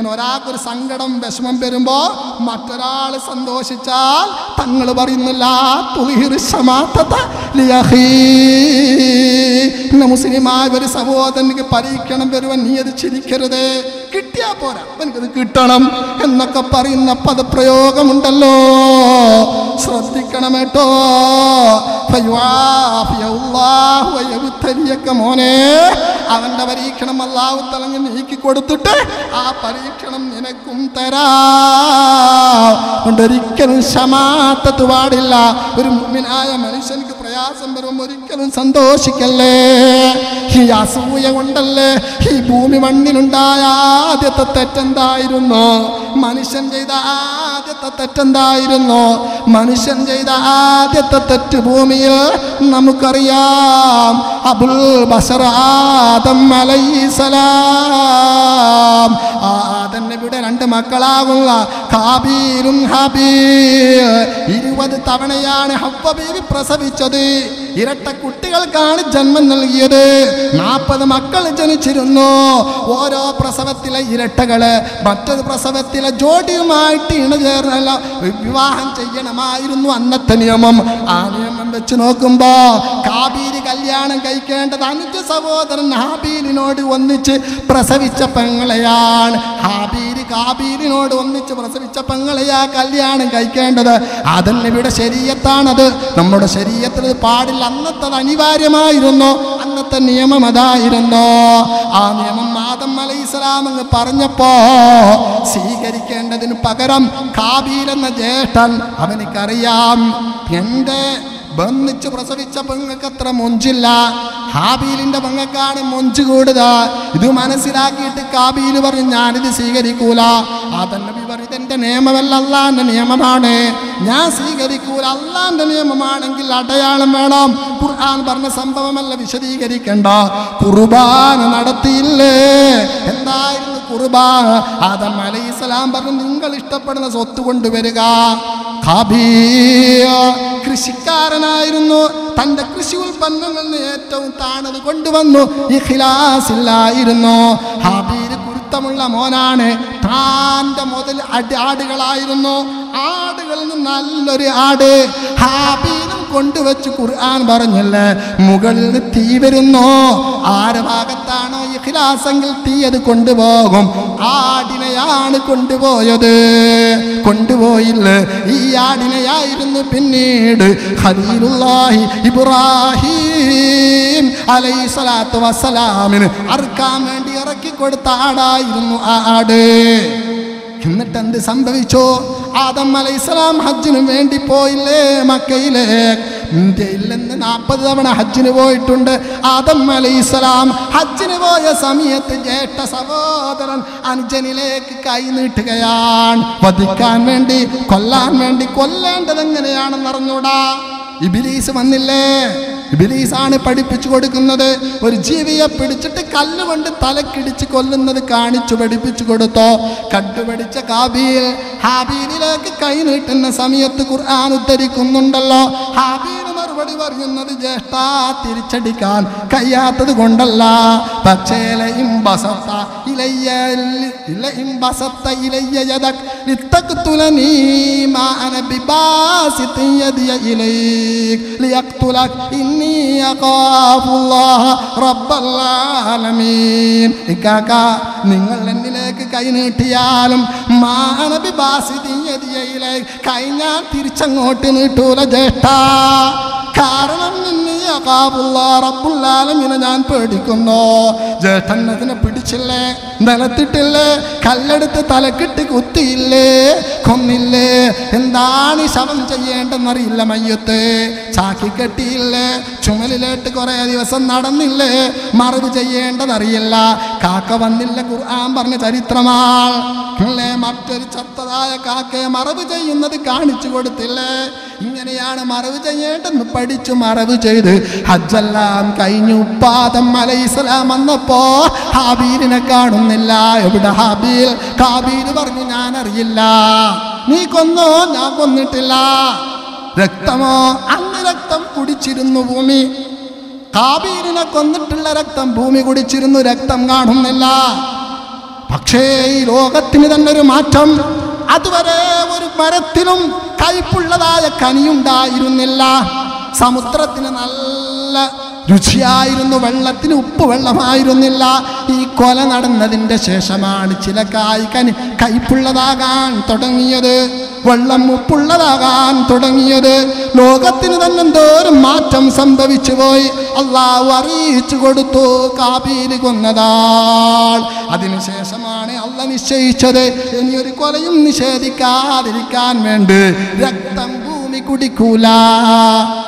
ഇങ്ങനെ ഒരാൾക്കൊരു സങ്കടം വിഷമം വരുമ്പോ മറ്റൊരാൾ സന്തോഷിച്ചാൽ തങ്ങൾ പറയുന്നില്ല പിന്നെ മുസ്ലിമായ ഒരു സഹോദരനിക്ക് പരീക്ഷണം വരുവാൻ നീ അത് ചിരിക്കരുത്. കിട്ടിയാ പോരാ എനിക്കത് കിട്ടണം എന്നൊക്കെ പറയുന്ന പദപ്രയോഗമുണ്ടല്ലോ. ശ്രദ്ധിക്കണം കേട്ടോ അവന്റെ പരീക്ഷണം അള്ളാഹു തലങ്ങ് നീക്കി കൊടുത്തിട്ട് ആ പരീക്ഷണം നിനക്കും തരാ. ഒരിക്കലും പാടില്ല. ഒരു മുമ്പിനായ മനുഷ്യനിക്ക് പ്രയാസം വരുമ്പോൾ ഒരിക്കലും സന്തോഷിക്കല്ലേ? അസൂയ കൊണ്ടല്ലേ ഈ ഭൂമി മണ്ണിലുണ്ടായ ആദ്യത്തെ തെറ്റെന്തായിരുന്നു? മനുഷ്യൻ ചെയ്ത ആദ്യത്തെ തെറ്റെന്തായിരുന്നു? മനുഷ്യൻ ചെയ്ത ആദ്യത്തെ തെറ്റ് ഭൂമിയിൽ നമുക്കറിയാം. അബുൽ ബസർ ആദം അലൈസലാം ആദം മക്കളാകുന്ന ഹാബീലും ഇരുപത് തവണയാണ് ഹവ്വ പ്രസവിച്ചത്. ഇരട്ട കുട്ടികൾക്കാണ് ജന്മം നൽകിയത്. നാൽപ്പത് മക്കൾ ജനിച്ചിരുന്നു. ഓരോ പ്രസവത്തിലെ ഇരട്ടകൾ മറ്റൊരു പ്രസവത്തിലെ ജോഡിയുമായിട്ട് ഇണചേർന്നല്ല. വിവാഹം ചെയ്യണമായിരുന്നു അന്നത്തെ നിയമം. ആ നിയമം വെച്ച് നോക്കുമ്പോ കാബീര് കല്യാണം കഴിക്കേണ്ടത് അനുജ സഹോദരൻ ഹാബീലിനോട് ഒന്നിച്ച് പ്രസവിച്ച പെങ്ങളെയാണ്. ഹാബീൽ കാബീലിനോട് ഒന്നിച്ച് പ്രസവിച്ച പെങ്ങളെയാ കല്യാണം കഴിക്കേണ്ടത്. അതന്നെ ഇവിടെ ശരീരത്താണത്. നമ്മുടെ ശരീരത്തിൽ പാടില്ല. അന്നത്തത് അനിവാര്യമായിരുന്നു. അന്നത്തെ നിയമം അതായിരുന്നു. ആ നിയമം മാതം അലൈഹിസ്സലാം എന്ന് പറഞ്ഞപ്പോ സ്വീകരിക്കേണ്ടതിന് പകരം കാബീൽ എന്ന ജ്യേഷ്ഠൻ അവനിക്കറിയാം എന്റെ ബന്ധിച്ച് പ്രസവിച്ച പെങ്ങൾക്ക് അത്ര മൊഞ്ചില്ല. ഹാബീലിന്റെ പെങ്ങക്കാണ് മൊഞ്ച് കൂടുക. ഇത് മനസ്സിലാക്കിയിട്ട് കാബീൽ പറഞ്ഞു ഞാനിത് സ്വീകരിക്കൂല. അതന്നെ പറഞ്ഞു ഇതെന്റെ നിയമമല്ല അള്ളാന്റെ നിയമമാണ്. ഞാൻ സ്വീകരിക്കൂല അള്ളാന്റെ നിയമമാണെങ്കിൽ അടയാളം വേണം. ഖുർആൻ പറഞ്ഞ സംഭവമല്ല വിശദീകരിക്കണ്ട. കുർബാന നടത്തിയില്ലേ? എന്തായിരുന്നു കുർബാന? ആദം അലൈഹിസ്സലാം പറഞ്ഞു നിങ്ങൾ ഇഷ്ടപ്പെടുന്ന സ്വത്ത് കൊണ്ടുവരിക. കൃഷിക്കാരനായിരുന്നു. തന്റെ കൃഷി ഉൽപ്പന്നങ്ങളിൽ നിന്ന് ഏറ്റവും താണത് കൊണ്ടുവന്നു. ഇഖിലാസില്ലായിരുന്നു ഹാബീർ കുരുത്തമുള്ള മോനാണ്. താന്റെ മുതൽ അടി ആടുകളായിരുന്നു. ആടുകളിൽ നിന്ന് നല്ലൊരു ആട് ഹാബീരും കൊണ്ടുവച്ച് ഖുർആൻ പറഞ്ഞല്ലേ മുകളിൽ നിന്ന് തീ വരുന്നു. ആര് ഭാഗത്താണോ ഇഖിലാസെങ്കിൽ തീ അത് കൊണ്ടുപോകും. ആടിനെയാണ് കൊണ്ടുപോയത്. കൊണ്ടുപോയില്ല. ഈ ആടിനെയായിരുന്നു പിന്നീട് ഖലീലുല്ലാഹി ഇബ്രാഹിം അലൈഹി സ്വലാത്തു വസ്സലാമിന് അറുക്കാൻ വേണ്ടി ഇറക്കി കൊടുത്ത ആടായിരുന്നു ആ ആട്. എന്നിട്ട് എന്ത് സംഭവിച്ചോ? ആദം അലൈഹിസ്സലാം ഹജ്ജിന് വേണ്ടി പോയില്ലേ മക്കയിലെ ഇന്ത്യയിൽ നിന്ന് നാൽപ്പത് തവണ ഹജ്ജിന് പോയിട്ടുണ്ട്. ആദം അലൈസലാം ഹജ്ജിന് പോയ സമയത്ത് ജേഷ്ഠ സഹോദരൻ അനുജനിലേക്ക് കൈ നീട്ടുകയാണ്. വധിക്കാൻ വേണ്ടി കൊല്ലാൻ വേണ്ടി കൊല്ലേണ്ടത് എങ്ങനെയാണെന്ന് അറിഞ്ഞൂടാ ഇബിലീസ് വന്നില്ലേ? ഇബിലീസാണ് പഠിപ്പിച്ചു കൊടുക്കുന്നത്. ഒരു ജീവിയെ പിടിച്ചിട്ട് കല്ലുകൊണ്ട് തലക്കിടിച്ച് കൊല്ലുന്നത് കാണിച്ചു പഠിപ്പിച്ചു കൊടുത്തോ? കണ്ടുപഠിച്ച കാബീൽ ഹാബീലിലേക്ക് കൈ നീട്ടുന്ന സമയത്ത് ഖുർആൻ ഉദ്ധരിക്കുന്നുണ്ടല്ലോ. ഹാബീൽ മറുപടി പറയുന്നത് ജ്യേഷ്ഠ തിരിച്ചടിക്കാൻ കഴിയാത്തത് കൊണ്ടല്ല. പക്ഷേ ബസത്ത ഇലയ്യ ഇലയും ബസത്ത ഇലയ്യ യദക്. ലിതഖ്തുലനീ മാ അന ബിബാസിതി യദിയ ഇലൈക്. ലിയഖ്തുലക് ഇന്നി അഖാഫുല്ലാഹ റബ്ബൽ ആലമീൻ ഇക്കാക്ക നിങ്ങൾ എന്നിലേക്ക് കൈനീട്ടിയാലും മാ അന ബിബാസിതി യദിയ ഇലൈക്. കൈ ഞാൻ തിരിച്ചങ്ങോട്ട് നീട്ടൂല ജ്യേഷ്ഠ കാരണം റബ്ബുല്ലാലമിനെ ഞാൻ പേടിക്കുന്നു. ജ്യേഷ്ഠൻ അതിനെ പിടിച്ചില്ലേ? നിലത്തിട്ടില്ലേ? കല്ലെടുത്ത് തലക്കിട്ട് കുത്തിയില്ലേ? കൊന്നില്ലേ? എന്താണ് ശവം ചെയ്യേണ്ടെന്നറിയില്ല മയ്യത്ത്. ചാക്കി കെട്ടിയില്ലേ? ചുമലിലേട്ട് കുറേ ദിവസം നടന്നില്ലേ? മറവ് ചെയ്യേണ്ടതറിയില്ല. കാക്ക വന്നില്ല ഖുർആൻ പറഞ്ഞ ചരിത്രമാൾ. ഇല്ലേ? മറ്റൊരു ചത്തതായ കാക്കയെ മറവ് ചെയ്യുന്നത് കാണിച്ചു കൊടുത്തില്ലേ? ഇങ്ങനെയാണ് മറവ് ചെയ്യേണ്ടെന്ന് പഠിച്ചു മറവ് ചെയ്ത് ഹജ്ജെല്ലാം കഴിഞ്ഞു പാദം മലയിസ്ലാം വന്നപ്പോ ഹാബീലിനെ കാണുന്നില്ല. എവിടെ ഹാബീൽ? ഹാബീൽ പറഞ്ഞു ഞാൻ അറിയില്ല നീ കൊന്നോ? ഞാൻ കൊന്നിട്ടില്ല. രക്തമോ? അന്ന് രക്തം കുടിച്ചിരുന്നു ഭൂമി. കാബീലിനെ കൊന്നിട്ടുള്ള രക്തം ഭൂമി കുടിച്ചിരുന്നു രക്തം കാണുന്നില്ല. പക്ഷേ ഈ ലോകത്തിന് തന്നെ ഒരു മാറ്റം. അതുവരെ മരത്തിനും കയ്പുള്ളതായ കനിയുണ്ടായിരുന്നില്ല. സമുദ്രത്തിന് നല്ല രുചിയായിരുന്നു വെള്ളത്തിന് ഉപ്പ് വെള്ളമായിരുന്നില്ല. ഈ കൊല നടന്നതിന്റെ ശേഷമാണ് ചില കായ് കനി കയ്പുള്ളതാകാൻ തുടങ്ങിയത്. വെള്ളം ഉപ്പുള്ളതാകാൻ തുടങ്ങിയത്. ലോകത്തിന് തന്നെ എന്തോരം മാറ്റം സംഭവിച്ചു പോയി. അള്ളാഹു അറിയിച്ചു കൊടുത്തു കാബീൽ കൊന്നതാൾ. അതിനുശേഷമാണ് അള്ള നിശ്ചയിച്ചത്. ഇനി ഒരു കൊലയും നിഷേധിക്കാതിരിക്കാൻ വേണ്ടി രക്തം ഭൂമി കുടിക്കൂല.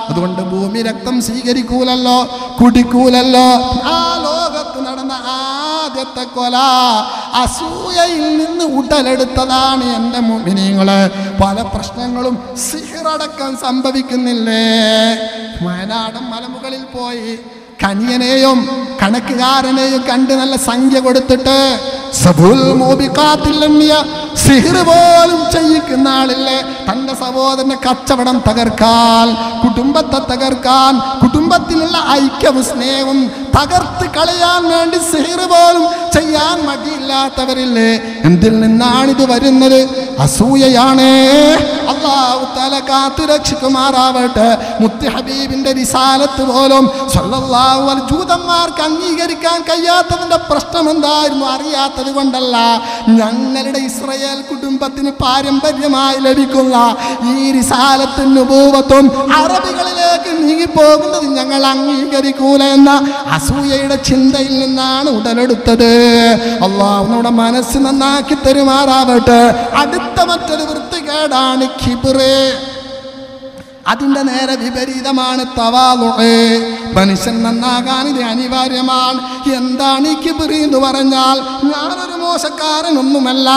അതുകൊണ്ട് ഭൂമി രക്തം സ്വീകരിക്കൂലല്ലോ കുടിക്കൂലല്ലോ. ആ ലോകത്ത് നടന്ന ആദ്യത്തെ കൊല അസൂയയിൽ നിന്ന് ഉടലെടുത്തതാണ് എന്റെ മുമിനിങ്ങൾ. പല പ്രശ്നങ്ങളും സിഹിറടക്കം സംഭവിക്കുന്നില്ലേ? വയനാടൻ മലമുകളിൽ പോയി കനിയനെയും കണക്കുകാരനെയും കണ്ട് നല്ല സംഖ്യ കൊടുത്തിട്ട് സബുൽ സിഹിർ പോലും ചെയ്യിക്കുന്ന ആളില്ലേ? തന്റെ സഹോദരനെ കച്ചവടം തകർക്കാൻ കുടുംബത്തെ തകർക്കാൻ കുടുംബത്തിലുള്ള ഐക്യവും സ്നേഹവും തകർത്ത് കളയാൻ വേണ്ടി സിഹിർ പോലും ചെയ്യാൻ മടിയില്ലാത്തവരില്ലേ? എന്തിൽ നിന്നാണിത് വരുന്നത്? അസൂയയാണേ. അള്ളാഹു തല കാത്തു രക്ഷിക്കുമാറാവട്ടെ. മുത്തി ഹബീബിന്റെ റിസാലത്ത് പോലും സല്ലല്ലാഹു അൽ ജൂതന്മാർക്ക് അംഗീകരിക്കാൻ കഴിയാത്തതിന്റെ പ്രശ്നം എന്തായിരുന്നു? അറിയാത്തത് കൊണ്ടല്ല. ഞങ്ങളുടെ ഇസ്രയേൽ കുടുംബത്തിന് പാരമ്പര്യമായി ലഭിക്കുന്ന ഈ റിസാലത്തിന് ഉപൂവത്വം അറബികളിലേക്ക് നീങ്ങിപ്പോകുന്നത് ഞങ്ങൾ അംഗീകരിക്കൂല എന്ന അസൂയയുടെ ചിന്തയിൽ നിന്നാണ് ഉടലെടുത്തത്. അള്ളാഹു നമ്മുടെ മനസ്സ് നന്നാക്കി തരുമാറാവട്ടെ. അടുത്ത മറ്റൊരു വൃത്തികേടാണ് ഖിബിറ് അതിന്റെ നേരെ വിപരീതമാണ് തവാലുഹേ. മനുഷ്യൻ നന്നാകാൻ ഇത് അനിവാര്യമാണ്. എന്താണ് ഈ കിബിറി എന്ന് പറഞ്ഞാൽ ഞാനൊരു മോശക്കാരനൊന്നുമല്ല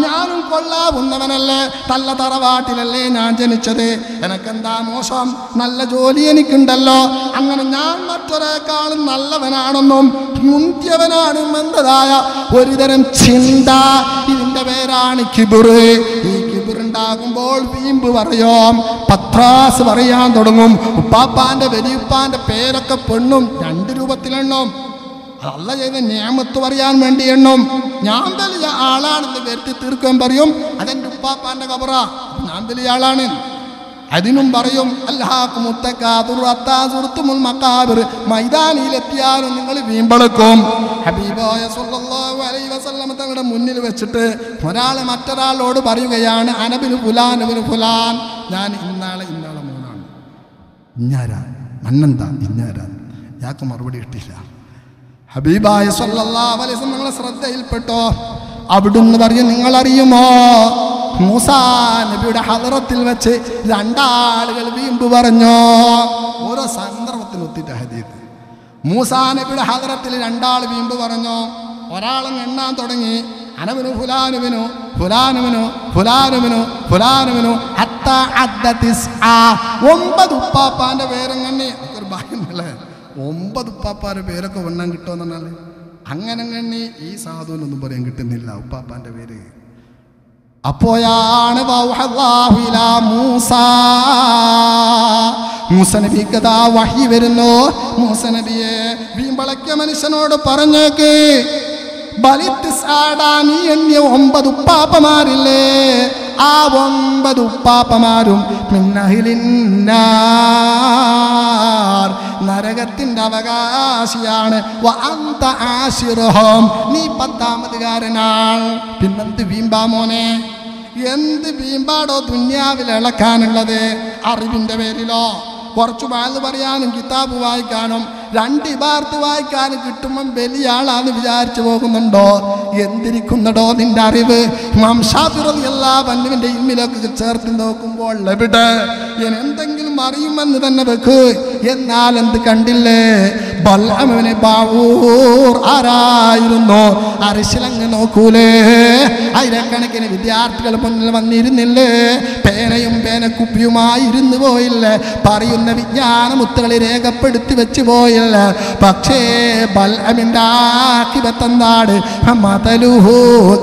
ഞാനും കൊള്ളാവുന്നവനല്ലേ തല്ല തറവാട്ടിലല്ലേ ഞാൻ ജനിച്ചത്. എനക്കെന്താ മോശം? നല്ല ജോലി എനിക്കുണ്ടല്ലോ. അങ്ങനെ ഞാൻ മറ്റൊരേക്കാളും നല്ലവനാണെന്നും മുന്തിയവനാണെന്നും എന്നതായ ഒരുതരം ചിന്ത. ഇതിന്റെ പേരാണ് കിബിറ്. ഈ കിബിറുണ്ടാകുമ്പോൾ വീമ്പ് പറയും. പത്രാസ് പറയാൻ തുടങ്ങും. ഉപ്പാപ്പാന്റെ വലിയുപ്പാന്റെ പേരൊക്കെ പെണ്ണും രണ്ട് രൂപത്തിലെണ്ണും അതല്ല ചെയ്ത നിയമത്ത് പറയാൻ വേണ്ടി എണ്ണും. ഞാൻ വലിയ ആളാണെന്ന് വരുത്തി തീർക്കാൻ പറയും. അതെന്റെ ഉപ്പാപ്പാന്റെ കബറ. ഞാൻ വലിയ ആളാണ്. അതിനും പറയും മൈതാനിയിലെത്തിയാലും നിങ്ങൾ വീമ്പളക്കും ഹബീബായ അലൈഹി വസല്ലം തങ്ങളുടെ മുന്നിൽ വെച്ചിട്ട് ഒരാൾ മറ്റൊരാളോട് പറയുകയാണ് അനബിന് ഫുലാനബിന് ഫുലാൻ. ഞാൻ ഇന്നാളെ ഇന്നാളെ മൂന്നാണ്. ഇഞ്ഞാരാ? മണ്ണെന്താ ഇഞ്ഞാരാ? ഞങ്ങൾക്ക് മറുപടി കിട്ടിയില്ല. ഹബീബായ സല്ലല്ലാഹു അലൈഹി വസല്ലം നിങ്ങളെ ശ്രദ്ധയിൽപ്പെട്ടോ? അവിടുന്ന് പറയും നിങ്ങൾ അറിയുമോ മൂസാ നബിയുടെ ഹലറത്തിൽ വെച്ച് രണ്ടാളുകൾ വീമ്പ് പറഞ്ഞോ? ഓരോ സന്ദർഭത്തിൽ ഒത്തിട്ട് ഹദീത്ത്. മൂസാ നബിയുടെ ഹലറത്തിൽ രണ്ടാൾ വീമ്പ് പറഞ്ഞോ? ഒരാളും എണ്ണാൻ തുടങ്ങി. അനവനു ഫുലാനുവിനു ഫുലാനുവിനു ഫുലാനുവിനു ഫുലാനുവിനു. ഒമ്പത് ഉപ്പാപ്പാന്റെ പേരും കണ്ണി ഒരു ഭാഗ്യമല്ലേ ഒമ്പത് ഉപ്പാപ്പാന്റെ പേരൊക്കെ വണ്ണം കിട്ടുമെന്നാണ് അങ്ങനെ കണ്ണി ഈ സാധുവിനൊന്നും പറയാൻ കിട്ടുന്നില്ല ഉപ്പാപ്പാന്റെ പേര്. അപ്പോഴാണ് മൂസ. മൂസ നബിക്ക് ദാ വഹി വരുന്നു. മൂസ നബിയെ വീമ്പളയ്ക്ക മനുഷ്യനോട് പറഞ്ഞേക്ക്. നീ എണ്ണിയ ഒമ്പത് ഉപ്പാപ്പമാരില്ലേ? ആ ഒമ്പത് ഉപ്പാപ്പമാരും മിന്നഹിലിന്നാർ നരകത്തിന്റെ അവകാശിയാണ്. നീ പത്താമതുകാരനാൾ പിന്നെന്ത് വീമ്പാ മോനെ? എന്ത് വീമ്പാടോ ദുന്യാവിൽ ഇളക്കാനുള്ളത്? അറിവിന്റെ പേരിലോ. കുറച്ച് വാത് പറയാനും കിതാബ് വായിക്കാനും രണ്ട് ഇബാർത്ത് വായിക്കാൻ കിട്ടുമ്പം വലിയ ആളാന്ന് വിചാരിച്ചു പോകുന്നുണ്ടോ? എന്തിരിക്കുന്നടോ നിന്റെ അറിവ്? ഇമാം വന്നുവിന്റെ റളിയല്ലാഹു അൻഹുവിന്റെ ഇമ്മിലൊക്കെ ചേർത്ത് നോക്കുമ്പോൾ എവിടെ? എന്തെങ്കിലും അറിയുമെന്ന് തന്നെ വെക്ക്. എന്നാൽ എന്ത് കണ്ടില്ലേ? ബൽഅമിനെ ബാവൂർ ആരായിരുന്നു? അരിശിലങ്ങ് നോക്കൂലേ? ആയിരക്കണക്കിന് വിദ്യാർത്ഥികൾ മുന്നിൽ വന്നിരുന്നില്ലേ? പേനയും പേനക്കുപ്പിയുമായി ഇരുന്നു പോയില്ലേ? പറയുന്ന വിജ്ഞാനമുത്തുകളെ രേഖപ്പെടുത്തി വെച്ച് പോയില്ല? പക്ഷേ ബൽഅമിന്റെ ആക്കിപത്തെന്താട് മതലുഹു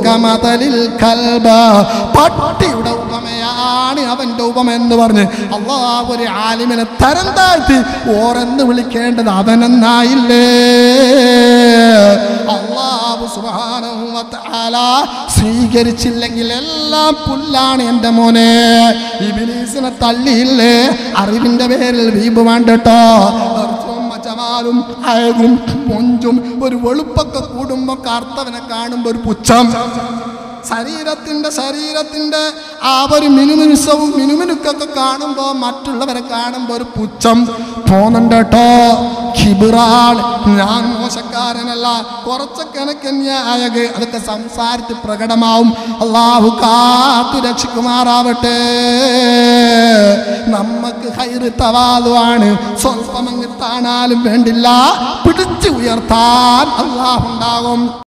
കമതലിൽ കൽബ. പട്ടിയുടെ ഉപമയാണ് അവന്റെ ഉപമ എന്ന് പറഞ്ഞ് അള്ളാഹ് ഒരു ആലിമിനെ തരം താഴ്ത്തി ഓരെന്ന് വിളിക്കേണ്ടത് അവനെന്നായില്ലേ? അള്ളാഹു സ്വീകരിച്ചില്ലെങ്കിൽ എല്ലാം പുല്ലാണ് എന്റെ മോനെ. ഇബിലീസിനെ തള്ളിയില്ലേ? അറിവിന്റെ പേരിൽ വീമ്പ് വേണ്ടട്ടോ. അഴകും പൊഞ്ചും ഒരു വെളുപ്പൊക്കെ കൂടുമ്പോ കർത്തവനെ കാണുമ്പോ ഒരു പുച്ഛം. ശരീരത്തിന്റെ ശരീരത്തിന്റെ ഒരു മിനുമിനുസവും മിനുമിനുക്കൊക്കെ കാണുമ്പോ മറ്റുള്ളവരെ കാണുമ്പോ ഒരു പുച്ഛം തോന്നുന്നുണ്ട് കേട്ടോ ഞാൻ മോശക്കാരനല്ല. കുറച്ചൊക്കെ എനിക്ക് അയക് അതൊക്കെ സംസാരത്തിൽ പ്രകടമാവും. അള്ളാഹു കാത്തു രക്ഷിക്കുമാറാവട്ടെ. നമുക്ക് ഹൈറ് തവാലുവാണ്. സ്വല്പമങ്ങ് താണാലും വേണ്ടില്ല. പിടിച്ചു ഉയർത്താൻ അള്ളാഹുണ്ടാകും.